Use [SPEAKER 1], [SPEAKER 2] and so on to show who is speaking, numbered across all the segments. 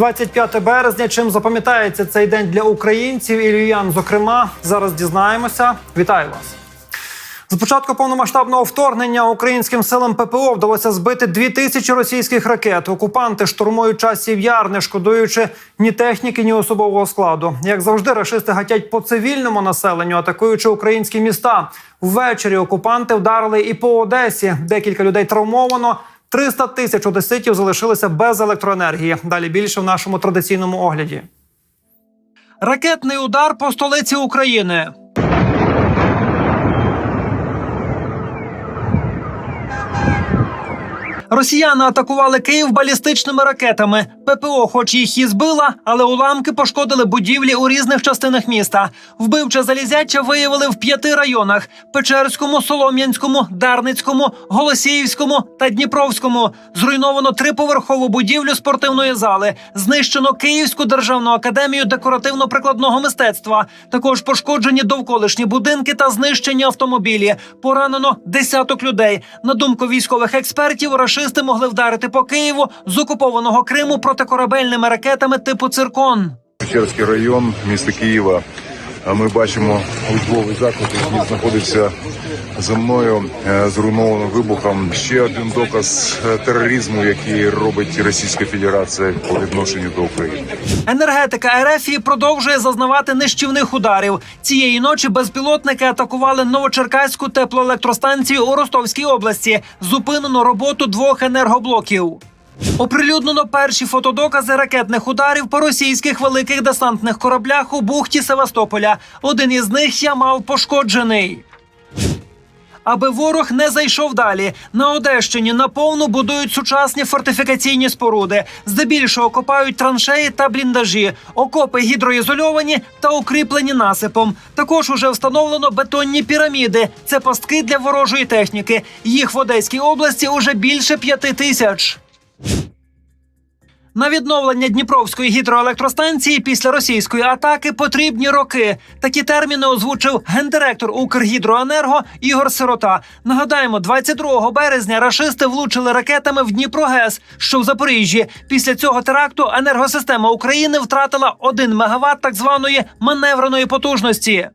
[SPEAKER 1] 25 березня. Чим запам'ятається цей день для українців і львів'ян, зокрема, зараз дізнаємося. Вітаю вас. З початку повномасштабного вторгнення українським силам ППО вдалося збити дві тисячі російських ракет. Окупанти штурмують часів яр, не шкодуючи ні техніки, ні особового складу. Як завжди, рашисти гатять по цивільному населенню, атакуючи українські міста. Ввечері окупанти вдарили і по Одесі. Декілька людей травмовано. 300 тисяч одеситів залишилися без електроенергії. Далі більше в нашому традиційному огляді. Ракетний удар по столиці України. Росіяни атакували Київ балістичними ракетами. ППО, хоч їх і збила, але уламки пошкодили будівлі у різних частинах міста. Вбивче залізяча виявили в п'яти районах: Печерському, Солом'янському, Дарницькому, Голосіївському та Дніпровському. Зруйновано триповерхову будівлю спортивної зали. Знищено Київську державну академію декоративно-прикладного мистецтва. Також пошкоджені довколишні будинки та знищені автомобілі. Поранено десяток людей. На думку військових експертів, рашисти могли вдарити по Києву з окупованого Криму протикорабельними ракетами типу циркон.
[SPEAKER 2] Печерський район міста Києва. Ми бачимо учбовий заклад, який знаходиться за мною, е, зруйновано вибухом. Ще один доказ е, тероризму, який робить Російська Федерація по відношенню до України.
[SPEAKER 1] Енергетика РФ продовжує зазнавати нищівних ударів. Цієї ночі безпілотники атакували Новочеркаську теплоелектростанцію у Ростовській області. Зупинено роботу двох енергоблоків. Оприлюднено перші фотодокази ракетних ударів по російських великих десантних кораблях у бухті Севастополя. Один із них я мав пошкоджений. Аби ворог не зайшов далі, на Одещині наповну будують сучасні фортифікаційні споруди. Здебільшого копають траншеї та бліндажі, окопи гідроізольовані та укріплені насипом. Також уже встановлено бетонні піраміди. Це пастки для ворожої техніки. Їх в Одеській області уже більше п'яти тисяч. На відновлення Дніпровської гідроелектростанції після російської атаки потрібні роки. Такі терміни озвучив гендиректор Укргідроенерго Ігор Сирота. Нагадаємо, 22 березня рашисти влучили ракетами в Дніпрогес, що в Запоріжжі. Після цього теракту енергосистема України втратила 1 мегаватт так званої маневреної потужності.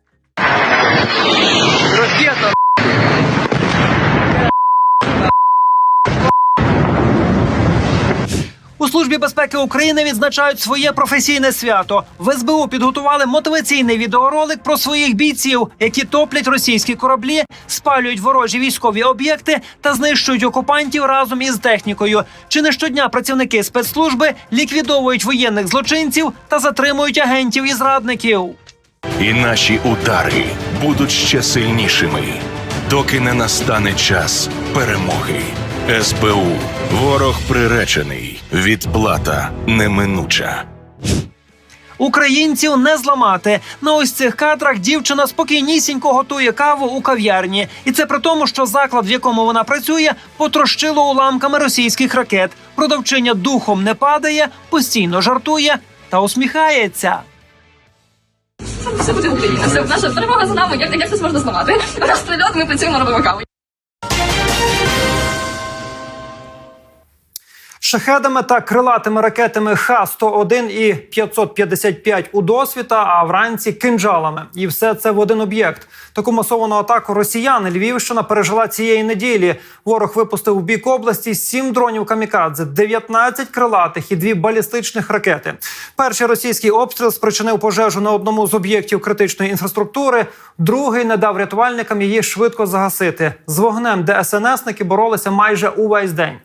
[SPEAKER 1] У службі безпеки України відзначають своє професійне свято. В СБУ підготували мотиваційний відеоролик про своїх бійців, які топлять російські кораблі, спалюють ворожі військові об'єкти та знищують окупантів разом із технікою. Чи не щодня працівники спецслужби ліквідовують воєнних злочинців та затримують агентів і зрадників.
[SPEAKER 3] І наші удари будуть ще сильнішими, доки не настане час перемоги. СБУ ворог приречений, відплата неминуча.
[SPEAKER 1] Українців не зламати. На ось цих кадрах дівчина спокійнісінько готує каву у кав'ярні, і це при тому, що заклад, в якому вона працює, потрощило уламками російських ракет. Продавчиня духом не падає, постійно жартує та усміхається.
[SPEAKER 4] Все буде Україна. Все наша перемога за нами. Як, як це можна зламати? У нас прильот, ми працюємо робимо каву.
[SPEAKER 1] Шахедами та крилатими ракетами Х-101 і 555 у досвіта, а вранці кинджалами. І все це в один об'єкт. Таку масовану атаку росіян Львівщина пережила цієї неділі. Ворог випустив у бік області 7 дронів камікадзе, 19 крилатих і дві балістичних ракети. Перший російський обстріл спричинив пожежу на одному з об'єктів критичної інфраструктури. Другий не дав рятувальникам її швидко загасити. З вогнем ДСНСники боролися майже увесь день.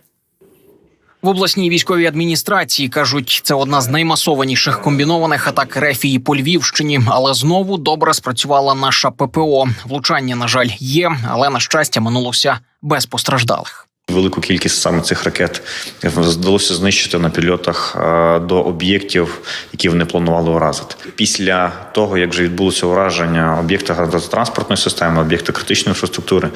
[SPEAKER 5] В обласній військовій адміністрації кажуть, це одна з наймасованіших комбінованих атак рефії по Львівщині. Але знову добре спрацювала наша ППО. Влучання, на жаль, є, але на щастя минулося без постраждалих.
[SPEAKER 6] Велику кількість саме цих ракет вдалося знищити на пільотах е, до об'єктів, які вони планували уразити. Після того, як вже відбулося ураження об'єкта газотранспортної системи, об'єкта критичної інфраструктури,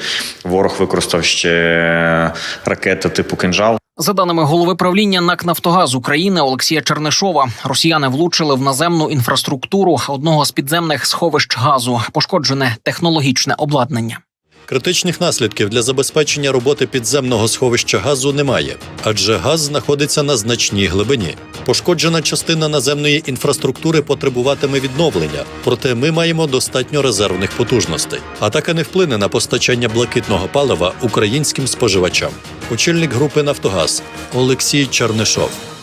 [SPEAKER 6] ворог використав ще ракети типу кинжал.
[SPEAKER 5] За даними голови правління НАК Нафтогаз України Олексія Чернишова, росіяни влучили в наземну інфраструктуру одного з підземних сховищ газу, пошкоджене технологічне обладнання.
[SPEAKER 7] Критичних наслідків для забезпечення роботи підземного сховища газу немає, адже газ знаходиться на значній глибині. Пошкоджена частина наземної інфраструктури потребуватиме відновлення, проте ми маємо достатньо резервних потужностей. Атака не вплине на постачання блакитного палива українським споживачам. Очільник групи Нафтогаз Олексій Чернишов.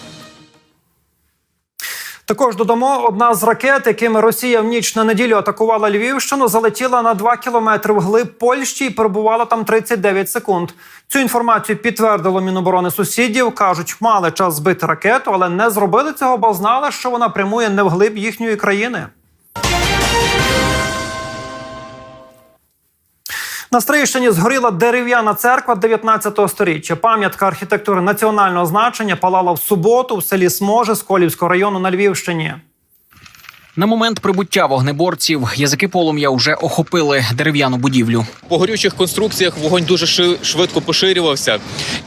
[SPEAKER 1] Також додамо, одна з ракет, якими Росія в ніч на неділю атакувала Львівщину, залетіла на 2 кілометри вглиб Польщі і перебувала там 39 секунд. Цю інформацію підтвердило Міноборони сусідів. кажуть, мали час збити ракету, але не зробили цього, бо знали, що вона прямує не вглиб їхньої країни. На Стрийщині згоріла дерев'яна церква 19 століття. Пам'ятка архітектури національного значення палала в суботу в селі Сможе Сколівського району на Львівщині.
[SPEAKER 5] На момент прибуття вогнеборців язики полум'я вже охопили дерев'яну будівлю.
[SPEAKER 8] По горючих конструкціях вогонь дуже швидко поширювався,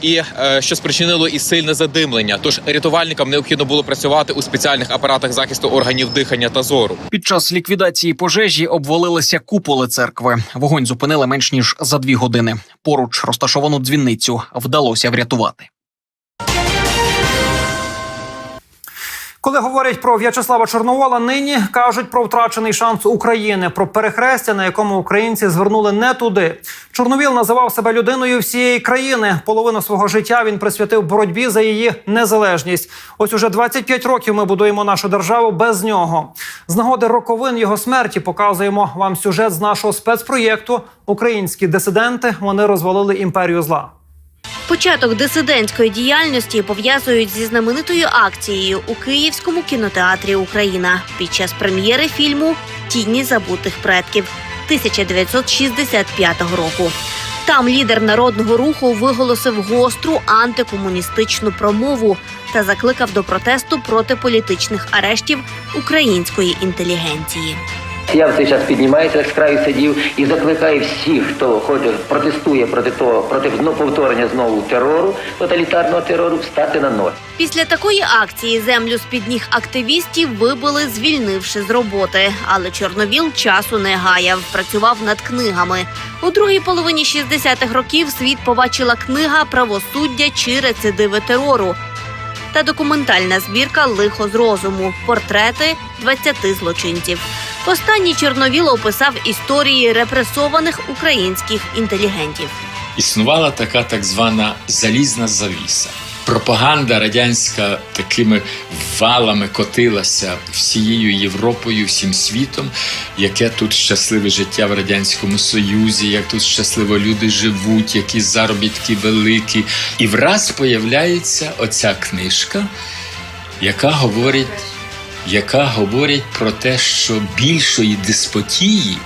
[SPEAKER 8] і е, що спричинило і сильне задимлення. Тож рятувальникам необхідно було працювати у спеціальних апаратах захисту органів дихання та зору.
[SPEAKER 5] Під час ліквідації пожежі обвалилися куполи церкви. Вогонь зупинили менш ніж за дві години. Поруч розташовану дзвіницю вдалося врятувати.
[SPEAKER 1] Коли говорять про В'ячеслава Чорновола, нині кажуть про втрачений шанс України, про перехрестя, на якому українці звернули не туди. Чорновіл називав себе людиною всієї країни. Половину свого життя він присвятив боротьбі за її незалежність. Ось уже 25 років ми будуємо нашу державу без нього. З нагоди роковин його смерті показуємо вам сюжет з нашого спецпроєкту. Українські дисиденти вони розвалили імперію зла.
[SPEAKER 9] Початок дисидентської діяльності пов'язують зі знаменитою акцією у Київському кінотеатрі Україна під час прем'єри фільму Тіні забутих предків 1965 року. Там лідер народного руху виголосив гостру антикомуністичну промову та закликав до протесту проти політичних арештів української інтелігенції.
[SPEAKER 10] Я в цей час піднімаюся з краю сидів і закликаю всіх, хто хоче протестує проти того, проти ну, повторення знову терору, тоталітарного терору, встати на ноги.
[SPEAKER 9] Після такої акції землю з під ніг активістів вибили, звільнивши з роботи. Але Чорновіл часу не гаяв, працював над книгами. У другій половині 60-х років світ побачила книга Правосуддя чи рецидиви терору та документальна збірка Лихо з розуму портрети 20 злочинців. Останній Чорновіл описав історії репресованих українських інтелігентів.
[SPEAKER 11] існувала така так звана залізна завіса. Пропаганда радянська такими валами котилася всією Європою, всім світом, яке тут щасливе життя в радянському союзі, як тут щасливо люди живуть, які заробітки великі. І враз появляється оця книжка, яка говорить, яка говорить про те, що більшої деспотії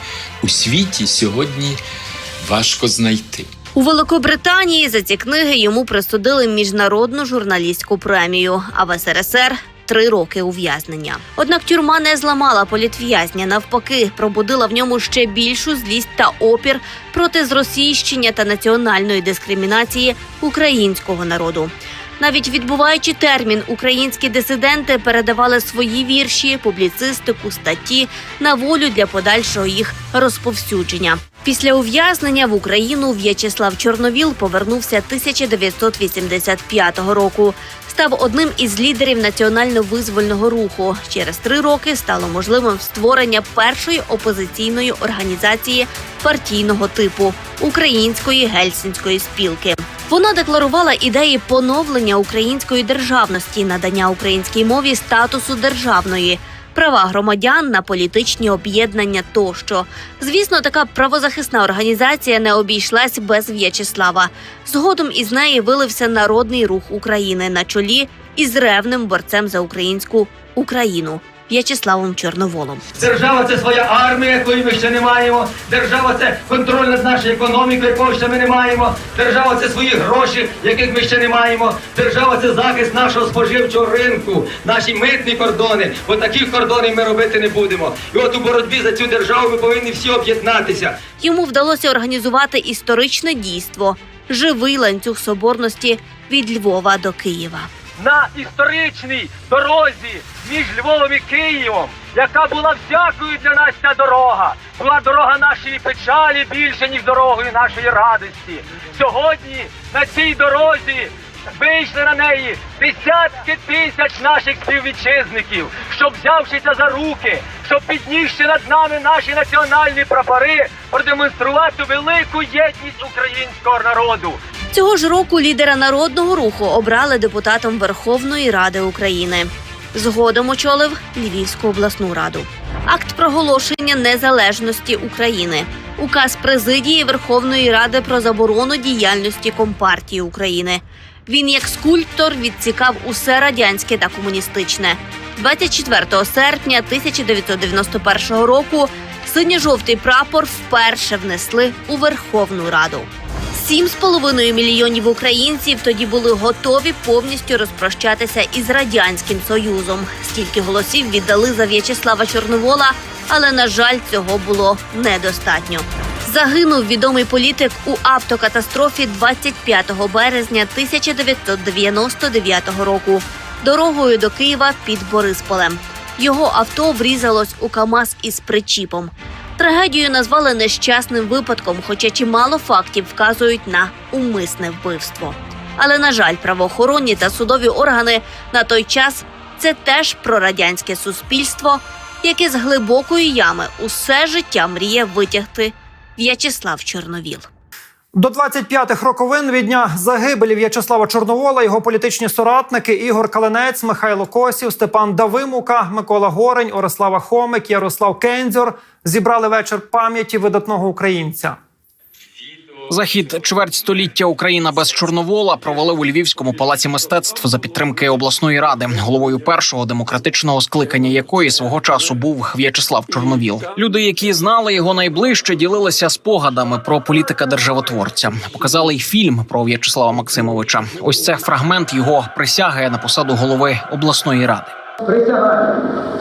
[SPEAKER 11] у світі сьогодні важко знайти.
[SPEAKER 9] У Великобританії за ці книги йому присудили міжнародну журналістську премію, а в СРСР три роки ув'язнення. Однак тюрма не зламала політв'язня, навпаки, пробудила в ньому ще більшу злість та опір проти зросійщення та національної дискримінації українського народу. Навіть відбуваючи термін, українські дисиденти передавали свої вірші, публіцистику, статті на волю для подальшого їх розповсюдження. Після ув'язнення в Україну В'ячеслав Чорновіл повернувся 1985 року. Став одним із лідерів національно-визвольного руху. Через три роки стало можливим створення першої опозиційної організації партійного типу Української гельсінської спілки. Вона декларувала ідеї поновлення української державності, надання українській мові статусу державної, права громадян на політичні об'єднання тощо. Звісно, така правозахисна організація не обійшлась без В'ячеслава. Згодом із неї вилився народний рух України на чолі із ревним борцем за українську Україну В'ячеславом Чорноволом.
[SPEAKER 12] Держава це своя армія, якої ми ще не маємо. Держава це контроль над нашою економікою, якого ще ми не маємо. Держава це свої гроші, яких ми ще не маємо. Держава це захист нашого споживчого ринку, наші митні кордони. Бо таких кордонів ми робити не будемо. І от у боротьбі за цю державу ми повинні всі об'єднатися.
[SPEAKER 9] Йому вдалося організувати історичне дійство живий ланцюг соборності від Львова до Києва.
[SPEAKER 12] На історичній дорозі між Львовом і Києвом, яка була всякою для нас ця дорога, була дорога нашої печалі більше, ніж дорогою нашої радості. Сьогодні на цій дорозі вийшли на неї десятки тисяч наших співвітчизників, щоб взявшися за руки, щоб піднісши над нами наші національні прапори, продемонструвати велику єдність українського народу.
[SPEAKER 9] Цього ж року лідера народного руху обрали депутатом Верховної Ради України. Згодом очолив Львівську обласну раду. Акт проголошення незалежності України, указ президії Верховної Ради про заборону діяльності Компартії України. Він як скульптор відцікав усе радянське та комуністичне. 24 серпня 1991 року синьо-жовтий прапор вперше внесли у Верховну Раду. Сім з половиною мільйонів українців тоді були готові повністю розпрощатися із радянським союзом. Стільки голосів віддали за В'ячеслава Чорновола, але на жаль, цього було недостатньо. Загинув відомий політик у автокатастрофі 25 березня 1999 року дорогою до Києва під Борисполем. Його авто врізалось у КАМАЗ із причіпом. Трагедію назвали нещасним випадком, хоча чимало фактів вказують на умисне вбивство. Але на жаль, правоохоронні та судові органи на той час це теж прорадянське суспільство, яке з глибокої ями усе життя мріє витягти В'ячеслав Чорновіл.
[SPEAKER 1] До 25-х роковин від дня загибелі В'ячеслава Чорновола його політичні соратники Ігор Калинець, Михайло Косів, Степан Давимука, Микола Горень, Орислава Хомик, Ярослав Кензюр зібрали вечір пам'яті видатного українця.
[SPEAKER 5] Захід чверть століття Україна без Чорновола провалив у Львівському палаці мистецтв за підтримки обласної ради, головою першого демократичного скликання якої свого часу був В'ячеслав Чорновіл. Люди, які знали його найближче, ділилися спогадами про політика державотворця. Показали й фільм про В'ячеслава Максимовича. Ось це фрагмент його присяги на посаду голови обласної ради.
[SPEAKER 12] Присягаю,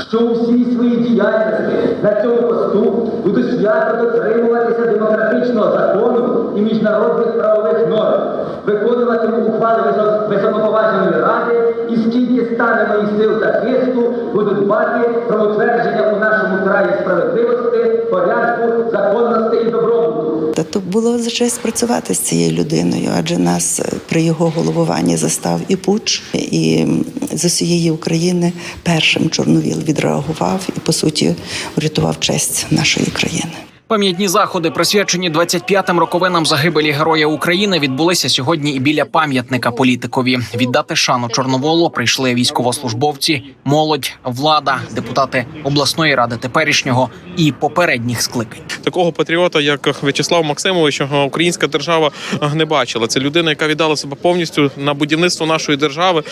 [SPEAKER 12] що у всій своїй діяльності на цьому посту буду свято дотримуватися демократичного закону і міжнародних правових норм, виконуватиму ухвали висо- високоповажної ради і скільки стане моїх сил та хисту, буду дбати про утвердження у нашому краї справедливості, порядку, законності і добробуту.
[SPEAKER 13] Та то було за честь працювати з цією людиною, адже нас е, при його головуванні застав і пуч, і з усієї України першим Чорновіл відреагував і по суті врятував честь нашої країни.
[SPEAKER 5] Пам'ятні заходи, присвячені 25-м роковинам загибелі Героя України, відбулися сьогодні і біля пам'ятника політикові. Віддати шану Чорноволу прийшли військовослужбовці, молодь, влада, депутати обласної ради теперішнього і попередніх скликань.
[SPEAKER 14] такого патріота, як В'ячеслав Максимович, українська держава не бачила. Це людина, яка віддала себе повністю на будівництво нашої держави.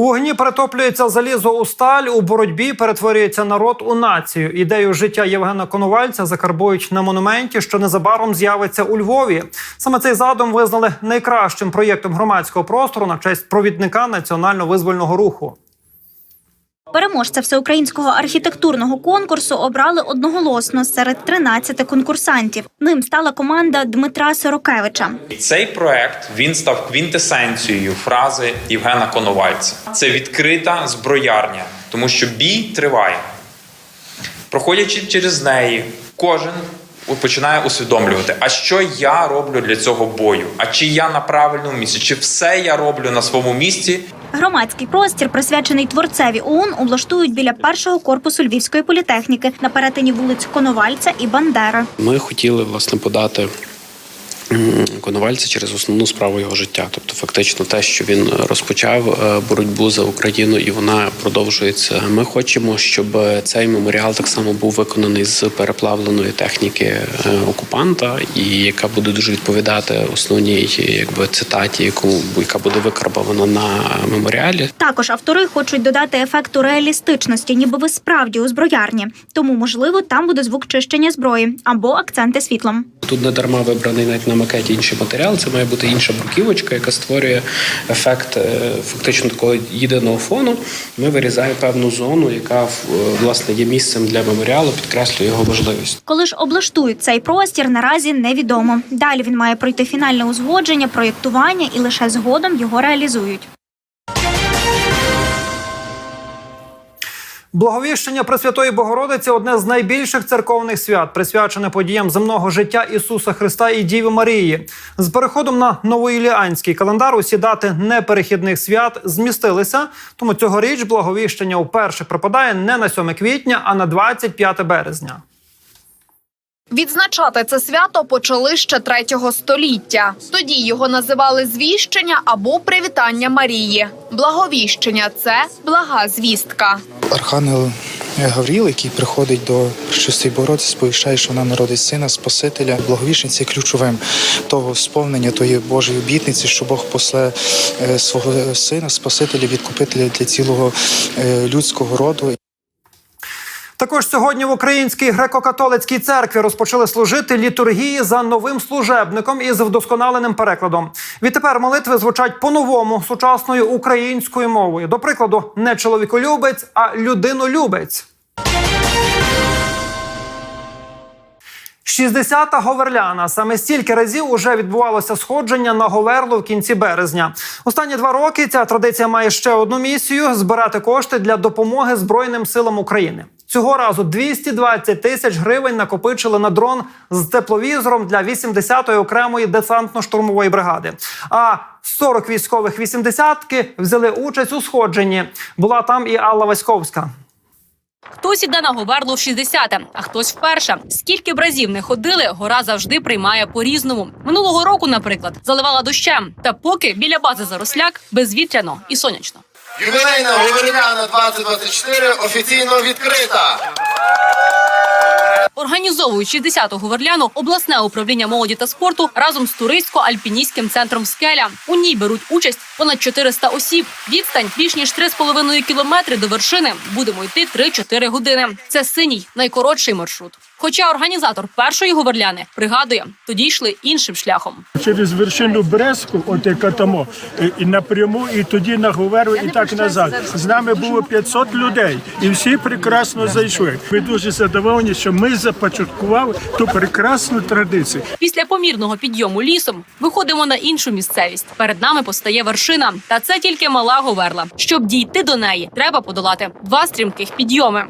[SPEAKER 1] У вогні перетоплюється залізо у сталь. У боротьбі перетворюється народ у націю. Ідею життя Євгена Коновальця закарбують на монументі, що незабаром з'явиться у Львові. Саме цей задум визнали найкращим проєктом громадського простору на честь провідника національно-визвольного руху.
[SPEAKER 15] Переможця всеукраїнського архітектурного конкурсу обрали одноголосно серед 13 конкурсантів. Ним стала команда Дмитра Сорокевича.
[SPEAKER 16] Цей проект він став квінтесенцією фрази Євгена Коновальця. Це відкрита зброярня, тому що бій триває. Проходячи через неї, кожен починає усвідомлювати, а що я роблю для цього бою? А чи я на правильному місці? Чи все я роблю на своєму місці?
[SPEAKER 15] Громадський простір, присвячений творцеві ОУН, облаштують біля першого корпусу Львівської політехніки на перетині вулиць Коновальця і Бандери.
[SPEAKER 17] Ми хотіли власне подати Коновальця через основну справу його життя, тобто фактично те, що він розпочав е, боротьбу за Україну, і вона продовжується. Ми хочемо, щоб цей меморіал так само був виконаний з переплавленої техніки е, окупанта, і яка буде дуже відповідати основній якби цитаті, яку яка буде викарбована на меморіалі.
[SPEAKER 15] Також автори хочуть додати ефекту реалістичності, ніби ви справді у зброярні. Тому, можливо, там буде звук чищення зброї або акценти світлом.
[SPEAKER 17] Тут не дарма вибраний навіть на макеті інший матеріал. Це має бути інша бруківочка, яка створює ефект е, фактично такого єдиного фону. Ми вирізаємо певну зону, яка е, власне є місцем для меморіалу, підкреслює його важливість.
[SPEAKER 15] Коли ж облаштують цей простір, наразі невідомо. Далі він має пройти фінальне узгодження, проєктування і лише згодом його реалізують.
[SPEAKER 1] Благовіщення Пресвятої Богородиці одне з найбільших церковних свят, присвячене подіям земного життя Ісуса Христа і Діви Марії. З переходом на новоіліанський календар усі дати неперехідних свят змістилися. Тому цьогоріч благовіщення вперше припадає не на 7 квітня, а на 25 березня.
[SPEAKER 18] Відзначати це свято почали ще третього століття. Тоді його називали звіщення або привітання Марії. Благовіщення це блага звістка.
[SPEAKER 19] Архангел Гавріл, який приходить до Пречистої Богородиці, сповіщає, що вона народить сина Спасителя. Благовіщення ключовим того сповнення тої Божої обітниці, що Бог после е, свого сина, Спасителя, відкупителя для цілого е, людського роду.
[SPEAKER 1] Також сьогодні в Українській греко-католицькій церкві розпочали служити літургії за новим служебником із вдосконаленим перекладом. Відтепер молитви звучать по-новому сучасною українською мовою. До прикладу, не чоловіколюбець, а людинолюбець. 60-та Говерляна. Саме стільки разів уже відбувалося сходження на Говерлу в кінці березня. Останні два роки ця традиція має ще одну місію збирати кошти для допомоги Збройним силам України. Цього разу 220 тисяч гривень накопичили на дрон з тепловізором для 80-ї окремої десантно-штурмової бригади. А 40 військових 80-ки взяли участь у сходженні. Була там і Алла Васьковська.
[SPEAKER 20] Хтось іде на Говерлу в 60-те, а хтось вперше. Скільки б разів не ходили, гора завжди приймає по-різному. Минулого року, наприклад, заливала дощем. Та поки біля бази Заросляк безвітряно і сонячно.
[SPEAKER 21] Ювілейна Говерляна 2024 офіційно відкрита.
[SPEAKER 20] Організовують 60-ту Говерляну обласне управління молоді та спорту разом з туристсько-альпіністським центром Скеля. У ній беруть участь понад 400 осіб. Відстань більш ніж 3,5 кілометри до вершини. Будемо йти 3-4 години. Це синій найкоротший маршрут. Хоча організатор першої говерляни пригадує, тоді йшли іншим шляхом.
[SPEAKER 22] через вершину Брестку, от яка там, і- і напряму, і тоді на Говерлу, і так назад. З нами було 500 людей, і всі прекрасно зайшли. Ми дуже задоволені, що ми започаткували ту прекрасну традицію.
[SPEAKER 20] Після помірного підйому лісом виходимо на іншу місцевість. Перед нами постає вершина, та це тільки мала говерла. Щоб дійти до неї, треба подолати два стрімких підйоми.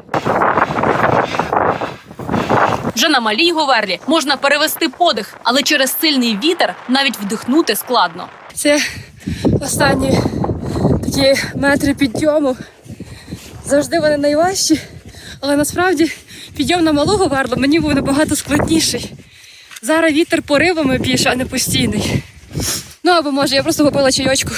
[SPEAKER 20] Вже на малій говерлі можна перевести подих, але через сильний вітер навіть вдихнути складно.
[SPEAKER 23] Це останні такі метри підйому. Завжди вони найважчі, але насправді підйом на малого варлу мені був набагато складніший. Зараз вітер поривами більше, а не постійний. Ну або може я просто купила чайочку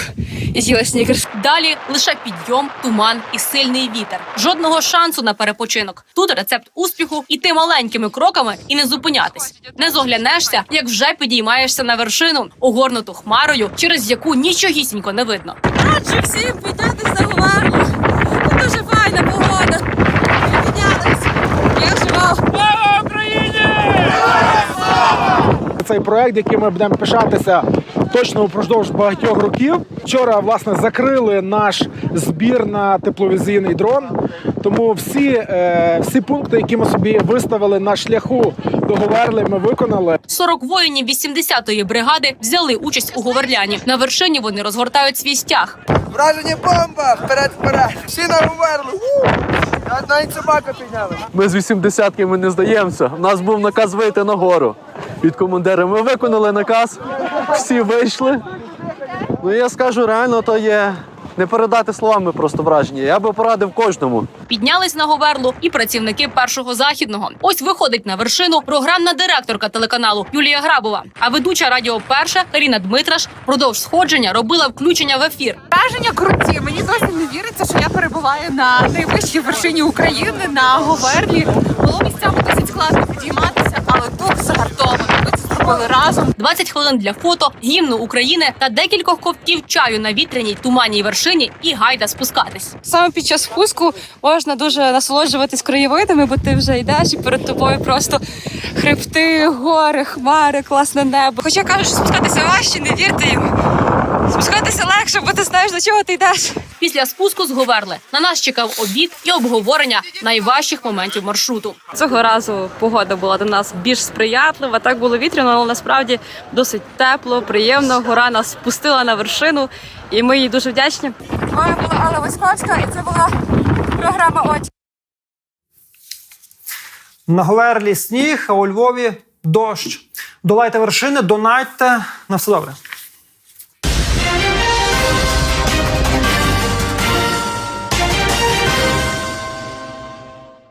[SPEAKER 23] і з'їла снікерс.
[SPEAKER 20] Далі лише підйом, туман і сильний вітер. Жодного шансу на перепочинок. Тут рецепт успіху іти маленькими кроками і не зупинятись. Не зоглянешся, як вже підіймаєшся на вершину, огорнуту хмарою, через яку нічогісінько не видно.
[SPEAKER 23] Раджу всім піднятися на Говерлу. Дуже файна погода. Піднялись. Я жива.
[SPEAKER 24] Цей проект, яким ми будемо пишатися точно упродовж багатьох років. Вчора власне закрили наш збір на тепловізійний дрон. Тому всі, е, всі пункти, які ми собі виставили на шляху до Говерли, ми виконали.
[SPEAKER 20] 40 воїнів 80-ї бригади взяли участь у говерляні. На вершині вони розгортають свій стяг.
[SPEAKER 21] Враження бомба! Вперед, вперед! Всі на Говерлу! Навіть собака підняли.
[SPEAKER 25] Ми з 80-ки ми не здаємося. У нас був наказ вийти на гору від командира. Ми виконали наказ, всі вийшли. Ну я скажу, реально, то є не передати словами просто враження. Я би порадив кожному.
[SPEAKER 20] Піднялись на говерлу і працівники першого західного. Ось виходить на вершину програмна директорка телеканалу Юлія Грабова. А ведуча радіо Перша Каріна Дмитраш продовж сходження робила включення в ефір.
[SPEAKER 26] Враження круті. Мені досі не віриться, що я перебуваю на найвищій вершині України на Говерлі. Було місцями досить складно підійматися, але дух загартований. Ми разом.
[SPEAKER 20] 20 хвилин для фото, гімну України та декількох ковтків чаю на вітряній туманній вершині і гайда спускатись.
[SPEAKER 23] Саме під час спуску можна дуже насолоджуватись краєвидами, бо ти вже йдеш і перед тобою просто хребти, гори, хмари, класне небо. Хоча кажуть, що спускатися важче, не вірте їм. Спускатися легше, бо ти знаєш, до чого ти йдеш.
[SPEAKER 20] Після спуску з Говерли на нас чекав обід і обговорення найважчих моментів маршруту.
[SPEAKER 23] Цього разу погода була до нас більш сприятлива. Так було вітряно, але насправді досить тепло, приємно. Гора нас спустила на вершину, і ми їй дуже вдячні.
[SPEAKER 26] Моя була Алла Васьковська, і це була програма «Оті».
[SPEAKER 1] На Говерлі сніг, а у Львові дощ. Долайте вершини, донатьте. На все добре.